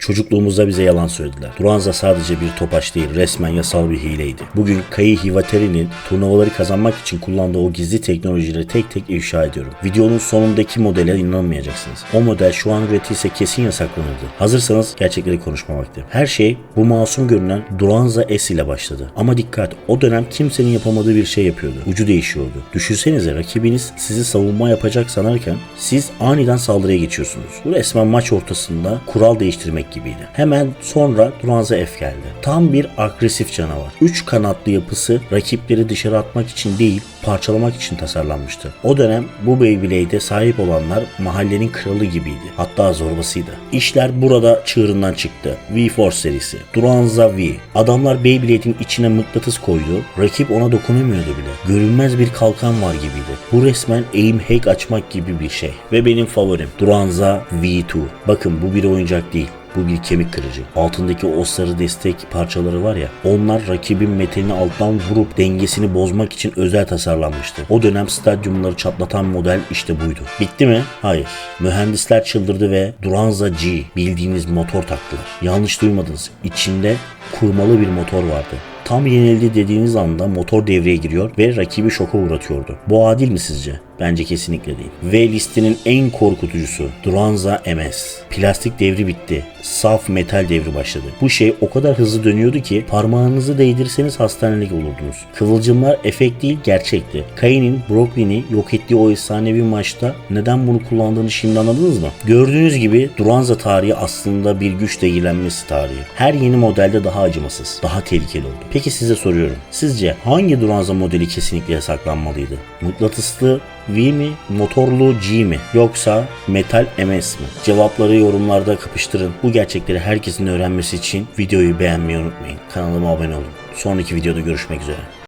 Çocukluğumuzda bize yalan söylediler. Duranza sadece bir topaç değil, resmen yasal bir hileydi. Bugün Kai Hivateri'nin turnuvaları kazanmak için kullandığı o gizli teknolojileri tek tek ifşa ediyorum. Videonun sonundaki modele inanmayacaksınız. O model şu an üretilse kesin yasaklanırdı. Hazırsanız gerçekleri konuşma vakti. Her şey bu masum görünen Duranza S ile başladı. Ama dikkat, o dönem kimsenin yapamadığı bir şey yapıyordu. Ucu değişiyordu. Düşünsenize rakibiniz sizi savunma yapacak sanarken siz aniden saldırıya geçiyorsunuz. Bu resmen maç ortasında kural değiştirmek gibiydi. Hemen sonra Duranza F geldi. Tam bir agresif canavar. Üç kanatlı yapısı rakipleri dışarı atmak için değil, parçalamak için tasarlanmıştı. O dönem bu Beyblade'e sahip olanlar mahallenin kralı gibiydi. Hatta zorbasıydı. İşler burada çığırından çıktı. V-Force serisi. Duranza V. Adamlar Beyblade'in içine mıknatıs koydu. Rakip ona dokunamıyordu bile. Görünmez bir kalkan var gibiydi. Bu resmen aim hack açmak gibi bir şey. Ve benim favorim Duranza V2. Bakın bu bir oyuncak değil. Bu bir kemik kırıcı. Altındaki o sarı destek parçaları var ya onlar rakibin metalini alttan vurup dengesini bozmak için özel tasarlanmıştı. O dönem stadyumları çatlatan model işte buydu. Bitti mi? Hayır. Mühendisler çıldırdı ve Duranza G bildiğiniz motor taktılar. Yanlış duymadınız. İçinde kurmalı bir motor vardı. Tam yenildi dediğiniz anda motor devreye giriyor ve rakibi şoka uğratıyordu. Bu adil mi sizce? Bence kesinlikle değil. Ve listenin en korkutucusu Duranza MS. Plastik devri bitti. Saf metal devri başladı. Bu şey o kadar hızlı dönüyordu ki parmağınızı değdirseniz hastanelik olurdunuz. Kıvılcımlar efekt değil gerçekti. Kane'in Brooklyn'i yok ettiği o efsanevi maçta neden bunu kullandığını şimdi anladınız mı? Gördüğünüz gibi Duranza tarihi aslında bir güç değilenmesi tarihi. Her yeni modelde daha acımasız, daha tehlikeli oldu. Peki size soruyorum. Sizce hangi Duranza modeli kesinlikle yasaklanmalıydı? Mıknatıslı V mi, motorlu G mi yoksa metal MS mi? Cevapları yorumlarda kapıştırın. Bu gerçekleri herkesin öğrenmesi için videoyu beğenmeyi unutmayın. Kanalıma abone olun. Sonraki videoda görüşmek üzere.